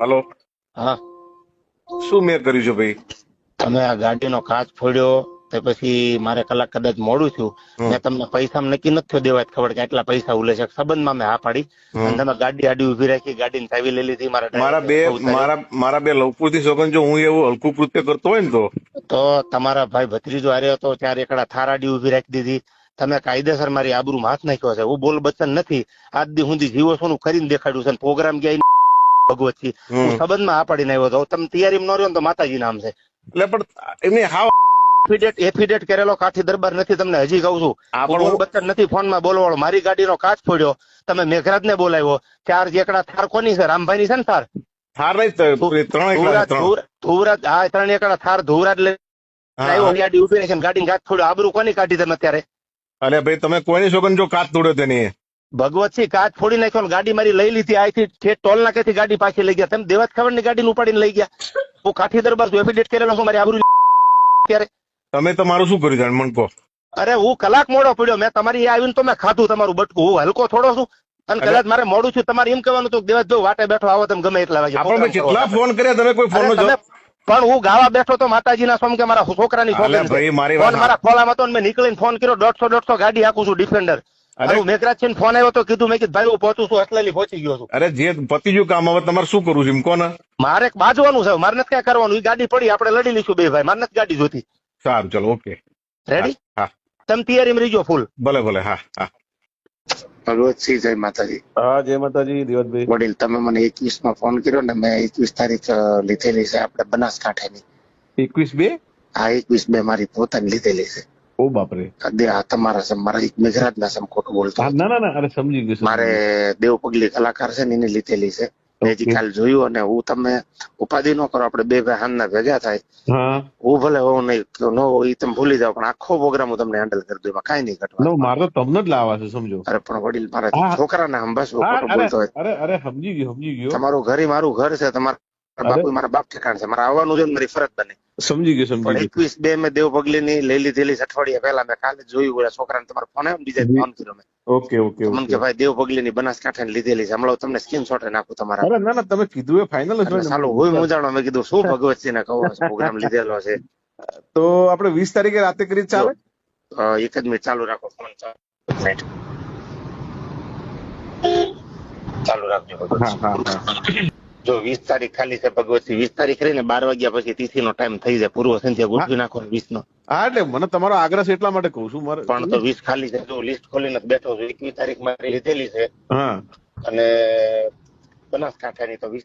Hello. હા. શું મેં કર્યું છે ભાઈ? તમે આ ગાડીનો કાચ ફોડ્યો તે પછી મારે કલાક કદાચ મોડું છું. મેં તમને પૈસા નક્કી નથી દેવા ખબર કે આટલા પૈસા ઉલે છે. સંબંધમાં મેં હા પાડી. અને તમે ગાડી આડી ઊભી રાખી ગાડી ચાવી લઈ લીધી મારા મારા બે મારા મારા બે લવપુરથી સોગન જો હું એવું હલકું કૃત્ય કરતો હોય ને તો? તો તમારા ભાઈ ભત્રીજો આર્યો હતો ચાર એકડા થાર આડી ઊભી રાખી દીધી. તમે કાયદેસર મારી આબરૂ હાથ નાખ્યો છે. હું બોલ બચન નથી. આજ દી હું જીવો છું કરીને દેખાડ્યું છે પ્રોગ્રામ ગયા ભગવતથી. હું સંબંધમાં આ પડીને આવ્યો હતો. તમે તૈયારી ન રહ્યો તો માતાજી નામ છે. એટલે પણ એમની હાવ એફિડેટ એફિડેટ કરેલો કાઠી દરબાર નથી તમને હજી કહું છું. પણ બચ્ચન નથી ફોનમાં બોલવાળો. મારી ગાડીનો કાચ ફોડ્યો. તમે મેઘરાજ ને બોલાવ્યો. ચાર એકડા થાર કોની છે? રામભાઈ ની છે ને થાર? થાર નહીં ત્રણ. ધુવરાજ હા ત્રણ એકડા થાર ધુવરાજ લઈ છે ગાડી ઊભી રાખીને ગાડી કાચ ફોડ્યો. આબરૂ કોની કાઢી તમે અત્યારે? અરે ભાઈ તમે કોઈની સોગન જો કાચ તોડ્યો તેની? ભગવતસિંહ કાચ ફોડી નાખ્યો ગાડી મારી લઈ લીધી. આથી ઠેઠ ટોલ નાકેથી ગાડી પાછી લઈ ગયા. તમે દેવત ખબરની ગાડી ઉપાડીને લઈ ગયા. હું કાઠી દરબાર એફિડેટ કરેલો છું મારી આબરૂ ત્યારે. તમે તમારું શું કર્યું જાણ કહો. અરે હું કલાક મોડો પડ્યો. મેં તમારી આવીને તો મેં ખાધું તમારું બટકું. હું હલકો થોડો છું. અને. કદાચ મારે મોડું છું તમારે એમ કહેવાનું હતું કે જો વાટે બેઠો આવો તમે ગમે એટલા વાગે. આપણે કેટલા ફોન કર્યા તમે કોઈ ફોન પણ હું ગાવા બેઠો તો માતાજીના સોમ કે મારા છોકરાની ફોન મારા ખોલામાં તો મેં નીકળીને ફોન કર્યો. દોઢસો દોઢસો ગાડી હાકું છું ડિફેન્ડર અરે. અરે મેઘરાજ છે ફોન આવ્યો તો કીધું મેં કીધું ભાઈ હું પહોંચું છું અસલેલી પહોંચી ગયો છું. અરે જે પતી ગયું કામ હવે તમારે શું કરવું છે એમ કોને? મારે બાજવાનું છે મારે નથી ક્યાં કરવાનું ગાડી પડી આપણે લડી લઈશું બે ભાઈ મારે નથી ગાડી જોતી સારું ચલો ઓકે. રેડી હા તમે તૈયારીમાં રહીજો ફૂલ ભલે ભલે હા હા. ભગવતસિંહ જય માતાજી. હા જય માતાજી દિવતભાઈ વડીલ તમે મને એકવીસમાં ફોન કર્યો ને મેં એકવીસ તારીખ લીધેલી છે આપણે બનાસકાંઠાની. એકવીસ બે? હા એકવીસ બે મારી પોતાની લીધેલી છે. ઓ બાપરે તમારા સમ મારા એક મેઘરાજ ના સમ ખોટું બોલતો ના ના ના અરે સમજી ગયો મારે દેવ પગલી કલાકાર છે ને એને લીધેલી છે મેં કાલ જોયું અને હું તમે ઉપાધિ નો કરો આપણે બે ભાઈ હાનના ભેગા થાય હું ભલે હોઉં નહીં નો એ તમે ભૂલી જાવ પણ આખો પ્રોગ્રામ હું તમને હેન્ડલ કરી દઉં એમાં કાંઈ નહીં ઘટવા નો મારે તમને જ લાવવા છે સમજો અરે પણ વડીલ મારા છોકરા છોકરાને હંભાસવો હા, બોલતો હોય અરે અરે સમજી ગયો સમજી ગયો તમારું ઘર ઈ મારું ઘર છે તમારા. બાપુ મારા બાપ ઠેકાણ છે. મારા આવવાનું છે મારી ફરજ બને. સમજી ગયો સમજી ગયો. એકવીસ બે મેં દેવ પગલી ની લઈ લીધેલી અઠવાડિયા પહેલા મેં કાલે જોયું ઓલા છોકરાને તમારો ફોન આવ્યો બીજા ફોન કર્યો મેં. ઓકે ઓકે મને કે ભાઈ દેવ પગલી ની બનાસકાંઠા ને લીધેલી છે. હમણાં તમને સ્ક્રીન શોટ નાખું તમારા. અરે ના ના તમે કીધું એ ફાઇનલ જ ચાલો હોય હું જાણો મેં કીધું શું ભગવતસિંહ ને કહો પ્રોગ્રામ લીધેલો છે. તો આપણે વીસ તારીખે રાતે કરી ચાલે? એક જ મિનિટ ચાલુ રાખો. ફોન ચાલુ. રાખજો. હા હા. જો વીસ તારીખ ખાલી છે ભગવતસિંહ વીસ તારીખ રહીને બાર વાગ્યા પછી તિથિ નો ટાઈમ થઈ જાય પૂર્વ સંધ્યા ગોઠવી નાખો વીસ નો હા એટલે મને તમારો આગ્રહ છે એટલા માટે કહું છું મારે પણ તો વીસ ખાલી છે જો લિસ્ટ ખોલીને બેઠો છું એકવીસ તારીખ મારી લીધેલી છે. હા. અને બનાસકાંઠાની તો વીસ